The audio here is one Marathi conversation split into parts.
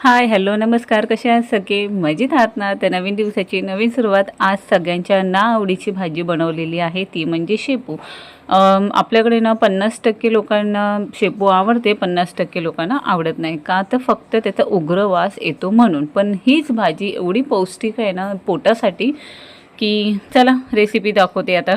हाय हॅलो नमस्कार. कसे आहात सगळे? मजेत आहात ना? तर नवीन दिवसाची नवीन सुरुवात आज सगळ्यांच्या ना आवडीची भाजी बनवलेली आहे. ती म्हणजे शेपू. आपल्याकडे ना पन्नास टक्के लोकांना शेपू आवडते पन्नास टक्के लोकांना आवडत नाही. का तर फक्त त्याचा उग्र वास येतो म्हणून. पण हीच भाजी एवढी पौष्टिक आहे ना पोटासाठी की चला रेसिपी दाखवते आता.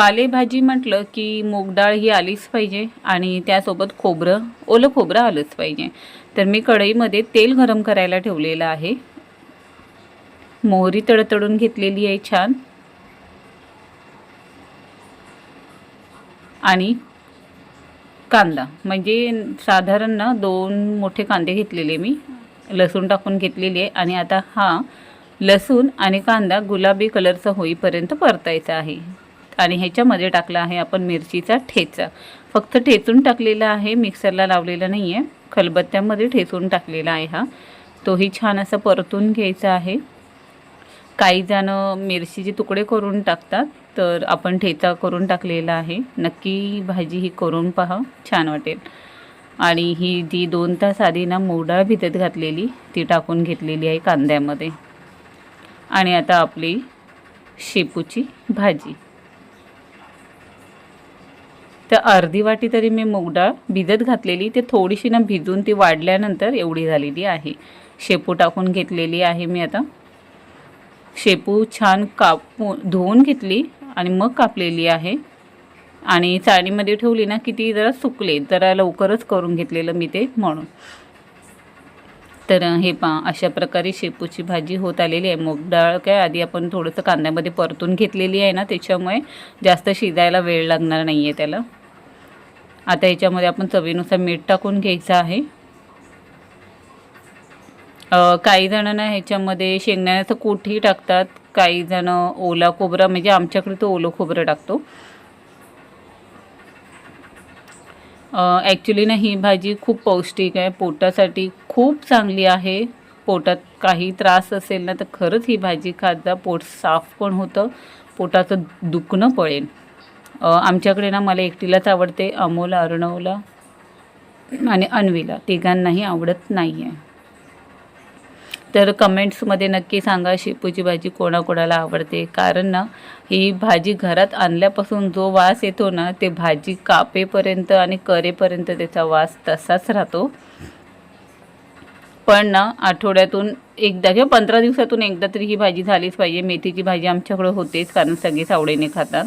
पालेभाजी म्हटलं की मूग डाळ ही आलीच पाहिजे आणि त्यासोबत खोबरं ओलं खोबरं आलंच पाहिजे. तर मी कढईमध्ये तेल गरम करायला ठेवलेलं आहे. मोहरी तडतडून घेतलेली आहे छान. आणि कांदा. म्हणजे साधारण ना दोन मोठे कांदे घेतलेले मी. लसूण टाकून घेतलेली आहे आणि आता हा लसूण आणि कांदा गुलाबी कलरचा होईपर्यंत परतायचा आहे. आणि ह्याच्यामध्ये टाकला आहे आपण मिरचीचा ठेचा. फक्त ठेचून टाकलेला आहे मिक्सरला लावलेला नाही आहे खलबत्त्यामध्ये ठेचून टाकलेला आहे हा. तोही छान असा परतून घ्यायचा आहे. काही जणं मिरचीचे तुकडे करून टाकतात तर आपण ठेचा करून टाकलेला आहे. नक्की भाजी ही करून पहा छान वाटेल. आणि ही जी दोन तास आधी ना मोडाळ भिजत घातलेली ती टाकून घेतलेली आहे कांद्यामध्ये. आणि आता आपली शेपूची भाजी. तर अर्धी वाटी तरी मी मूगडाळ भिजत घातलेली ते थोडीशी ना भिजून ती वाढल्यानंतर एवढी झालेली आहे. शेपू टाकून घेतलेली आहे मी आता. शेपू छान कापू धुवून घेतली आणि मग कापलेली आहे. आणि चाळणीमध्ये ठेवली ना की ती जरा सुकले जरा लवकरच करून घेतलेलं मी ते म्हणून. तर हे पा अशा प्रकारे शेपूची भाजी होत आलेली आहे. मूग डाळ काय आधी आपण थोडंसं कांद्यामध्ये परतून घेतलेली आहे ना त्याच्यामुळे जास्त शिजायला वेळ लागणार नाही आहे त्याला. आता याच्यामध्ये आपण चवीनुसार मीठ टाकून घ्यायचं आहे. काही काही जणांना ह्याच्यामध्ये शेंगदाण्याचं कोठही टाकतात. काही जण ओला खोबरा म्हणजे आमच्याकडे तो ओलं खोबरं टाकतो. ॲक्च्युली ना ही भाजी खूप पौष्टिक आहे. पोटासाठी खूप चांगली आहे. पोटात काही त्रास असेल ना तर खरंच ही भाजी खात जा. पोट साफ पण होतं. पोटाचं दुखणं पळेल. आमच्याकडे ना मला एकटीलाच आवडते अमोल अर्णवला आणि अन्वीला. तिघांनाही आवडत नाही आहे तर कमेंट्समध्ये नक्की सांगा शेपूची भाजी कोणाकोणाला आवडते. कारण ना ही भाजी घरात आणल्यापासून जो वास येतो ना ते भाजी कापेपर्यंत आणि करेपर्यंत त्याचा वास तसाच राहतो. पण ना आठवड्यातून एकदा किंवा पंधरा दिवसातून एकदा तरी ही भाजी झालीच पाहिजे. मेथीची भाजी आमच्याकडे होतेच कारण सगळेच आवडीने खातात.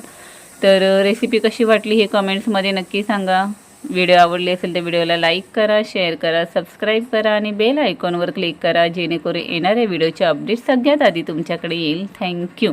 तर रेसिपी कशी वाटली हे कमेंट्समध्ये नक्की सांगा. व्हिडिओ आवडली असेल तर व्हिडिओला लाईक करा शेअर करा सबस्क्राईब करा आणि बेल आयकॉनवर क्लिक करा जेणेकरून येणाऱ्या व्हिडिओचे अपडेट सगळ्यात आधी तुमच्याकडे येईल. थँक्यू